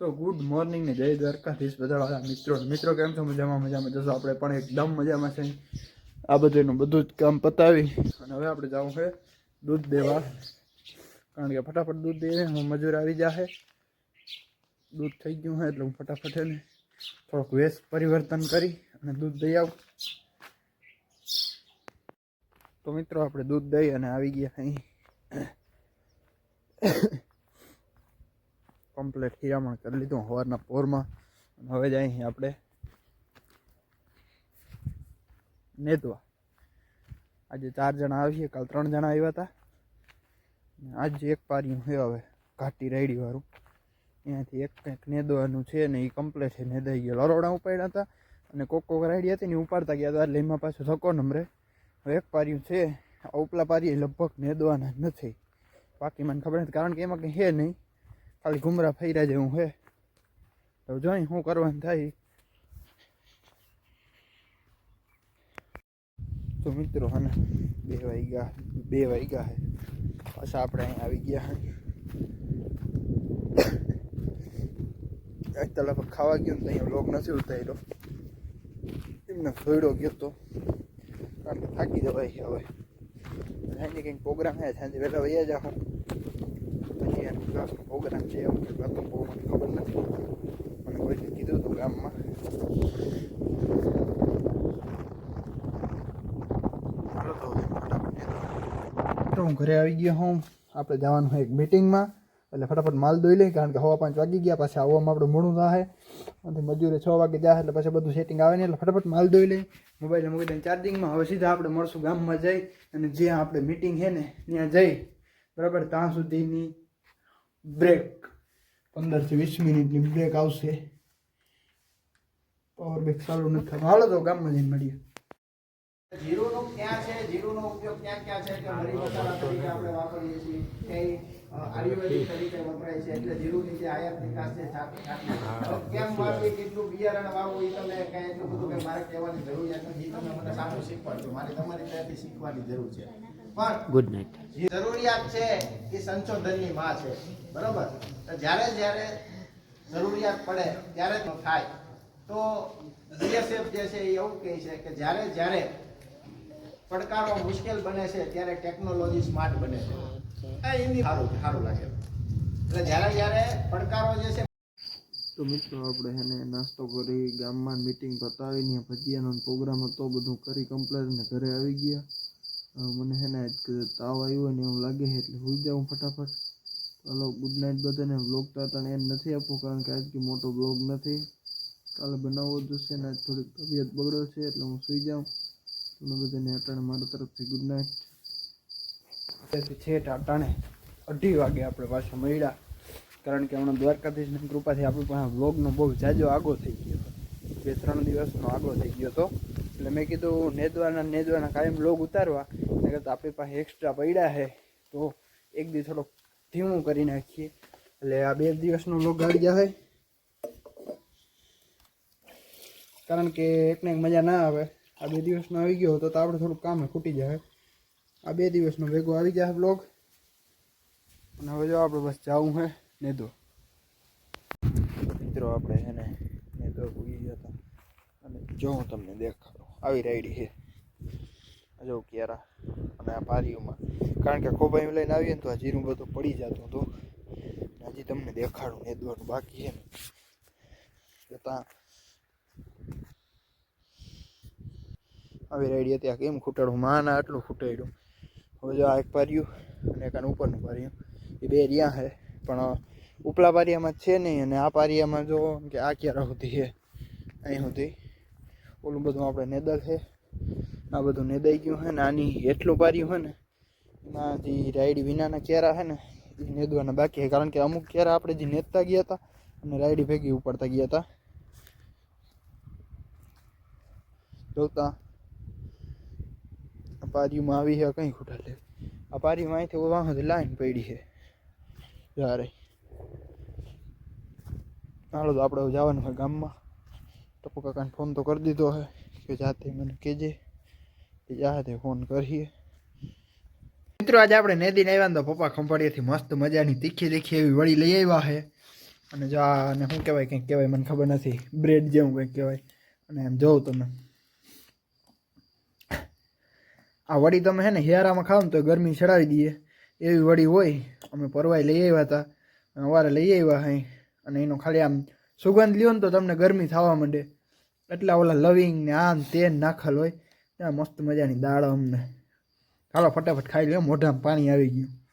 તો good morning ને જય દ્વારકાધીશ બધા મિત્રો. મિત્રો કેમ છો? મજામાં મજામાં. જશો આપણે પણ એકદમ મજામાં છે. આ બધું બધું જ કામ પતાવી. અને હવે આપણે જવું છે દૂધ દેવા. કારણ કે ફટાફટ દૂધ દઈએ હું મજૂર આવી જાશે દૂધ થઈ ગયું હોય એટલે હું ફટાફટ એને થોડોક વેશ પરિવર્તન કરી અને દૂધ દઈ આવું. તો મિત્રો, આપણે દૂધ દઈ અને આવી ગયા અહીં. કમ્પ્લેટ હિરામણ કરી લીધું સવારના પોરમાં. હવે જાય આપણે નેતવા આજે ચાર જણા આવીએ કાલ ત્રણ જણા આવ્યા હતા. આજે એક પાર્યું છે હવે, ઘાટી રાયડી વાળું. ત્યાંથી એક કંઈક નેદવાનું છે ને એ કમ્પ્લેટ છે. નેદાઈ ગયો લરોડા ઉપાડ્યા હતા અને કોક કોક રાયડી હતી ને ઉપાડતા ગયા હતા. એટલે પાછું ધક્કો નંબરે હવે એક પાર્યું છે. આ ઉપલા પારીએ લગભગ નેદવાના નથી. બાકી મને ખબર નથી, કારણ કે એમાં કંઈ છે નહીં. ખાલી ઘુમરા ફર્યા જેવું હે. તો જોઈ શું કરવાનું થાય. તો મિત્રો હને બે વાગ્યા બે વાગ્યા હે. પાછા આપણે અહીં આવી ગયા એક તલાપ ખાવા ગયો ને અહીંયા લોક નથી ઉતાર્યો. એમને ફોડ્યો ગયો તો. કારણ કે થાકી જવાય હવે. કંઈક પ્રોગ્રામ હે, સાંજે વહેલા વૈયા જાઉં પછી એનો ક્લાસનો પ્રોગ્રામ છે એવું કંઈક હતો બહુ મને ખબર નથી મને કોઈને કીધું હતું ગામમાં હાલો તો હવે ફટાફટ નીકળો. તો હું ઘરે આવી ગયો હું આપણે જવાનું હોય એક મિટિંગમાં એટલે ફટાફટ માલ દોઈ લઈ કારણ કે હવા પાંચ વાગી ગયા, પાછા આવવામાં આપણે મોડું થાય. અને મજૂરે છ વાગે જાય, એટલે પછી બધું સેટિંગ આવે નહીં, એટલે ફટાફટ માલ દોઈ લઈ મોબાઈલ મૂકી દઈને ચાર્જિંગમાં હવે સીધા આપણે મળશું ગામમાં જઈ અને જ્યાં આપણે મિટિંગ છે ને, ત્યાં જઈ. બરાબર? ત્યાં સુધીની બ્રેક પંદરથી વીસ મિનિટની બ્રેક આવશે. પાવર બેક ચાલુ નથી થતું. હાલો તો ગામમાં જઈને મળીએ. જીરુંનું ક્યાં છે? જીરુંનો ઉપયોગ ક્યાં ક્યાં છે? કે મરી મસાલા તરીકે આપણે વાપરીએ છીએ. કે આયુર્વેદિક તરીકે વપરાય છે. એટલે જીરુંની જે આયાત નિકાસ છે કેમ વાવવી કેટલું બિયારણ વાવવું એ તમે કઈ એટલું બધું કે મારે કહેવાની જરૂરિયાત નથી. તમે મને સાચું શીખવાડજો. મારે તમારી ત્યાંથી શીખવાની જરૂર છે. પણ ગુડ નાઇટ જરૂરિયાત છે એ સંશોધનની માં છે. બરોબર? તો જ્યારે જ્યારે જરૂરિયાત પડે ત્યારે જ થાય. તો બીએસએફ જે છે એ એવું કહે છે કે જ્યારે જ્યારે પડકારો મુશ્કેલ બને છે ત્યારે ટેકનોલોજી સ્માર્ટ બને છે. આ એની સારું સારું લાગે. એટલે જ્યારે જ્યારે પડકારો જે છે તો મિત્રો આપણે એને નાસ્તો કરી ગામમાં મીટિંગ પતાવીને ભજીયાનો પ્રોગ્રામ હતો બધું કરી કમ્પ્લેટ ને ઘરે આવી ગયા. મને છે ને તાવ આવ્યો ને એવું લાગે છે, એટલે સુઈ જાઉં ફટાફટ. ચાલો ગુડ નાઇટ બધાને. બ્લોગ અટાણે એમ નથી આપવું કારણ કે આજથી મોટો બ્લોગ નથી. કાલે બનાવવો જોશે ને આજ થોડીક તબિયત બગડો છે એટલે હું સુઈ જાઉં. તમને બધાને અટાણે મારા તરફથી ગુડ નાઇટ છે અટાણે અઢી વાગે આપણે પાછા મળ્યા. કારણ કે હમણાં દ્વારકાધીશની કૃપાથી આપણી પાસે વ્લોગનો બહુ જાજો આગો થઈ ગયો હતો. બે ત્રણ દિવસનો આગો થઈ ગયો હતો. એટલે મેં કીધું, નેદવાના નેદવાના કાયમ લોગ ઉતારવા. એના કરતાં આપણી પાસે એક્સ્ટ્રા પડ્યા છે. તો એક દી થોડોક ધીમું કરી નાખીએ. એટલે આ બે દિવસનો લોગ આવી જાય કારણ કે એકને એક મજા ના આવે. આ બે દિવસનો આવી ગયો તો તો આપણે થોડુંક કામ ખૂટી જાય. આ બે દિવસનો ભેગો આવી જાય બ્લોગ અને હવે જો આપણે બસ જવું છે નેદો મિત્રો, આપણે છે ને નેદો પૂગી ગયા હતા. અને જો હું તમને દેખાડું. આવી રાયડી છે. જો ક્યારા અને આ પારીઓમાં. કારણ કે ખોબાઈ લઈને આવીએ ને તો આ જીરું બધું પડી જતું હતું. ને હજી તમને દેખાડું નેદવાનું બાકી છે ને. ત્યાં આવી રાયડી હતી. આ કેમ ખૂટાડું? માના આટલું ખૂટાડ્યું. હવે જો આ એક પાર્યું અને એક ઉપરનું પાર્યું એ બે રહ્યા છે. પણ ઉપલા પારિયામાં છે નહીં અને આ પારિયામાં જો કે આ ક્યારે સુધી છે? અહીં સુધી. ઓલું બધું આપણે નેદર છે. આ બધું નેદાઈ ગયું છે ને આની એટલું પાર્યું છે ને, એમાં જે રાયડી વિનાના કેરા છે ને, એ નેદવાના બાકી છે. કારણ કે અમુક કેરા આપણે જે નેદતા ગયા હતા અને રાયડી ભેગી ઉપાડતા ગયા હતા. જોતા આ પારીમાં આવી છે કંઈ ખૂટા લે આ પારીમાં અહીંથી વાહ લાઈન પડી છે. જ્યારે હાલો તો આપણે જવાનું હોય ગામમાં. ટપુ કાકાને ફોન તો કરી દીધો છે કે જાતે મને કહેજે જાતે ફોન કરીએ. મિત્રો, આજે આપણે નેદીને આવ્યા ને તો પપ્પા ખંભાળિયાથી મસ્ત મજાની તીખી તીખી એવી વળી લઈ આવ્યા છે અને જો આને શું કહેવાય, કંઈક કહેવાય, મને ખબર નથી બ્રેડ જેવું કંઈક કહેવાય. અને એમ જોઉં તમે આ વડી તમે હે ને હિયારામાં ખાવ ને તો ગરમી ચડાવી દઈએ. એવી વડી હોય, અમે પરવાઈ લઈ આવ્યા હતા. અમારે લઈ આવ્યા હે. અને એનો ખાલી આમ સુગંધ લ્યો ને તો તમને ગરમી થવા માંડે. એટલા ઓલા લવિંગ ને આમ તે નાખેલ હોય, ત્યાં મસ્ત મજાની દાળ અમને. ચાલો ફટાફટ ખાઈ લ્યો, મોઢામાં પાણી આવી ગયું.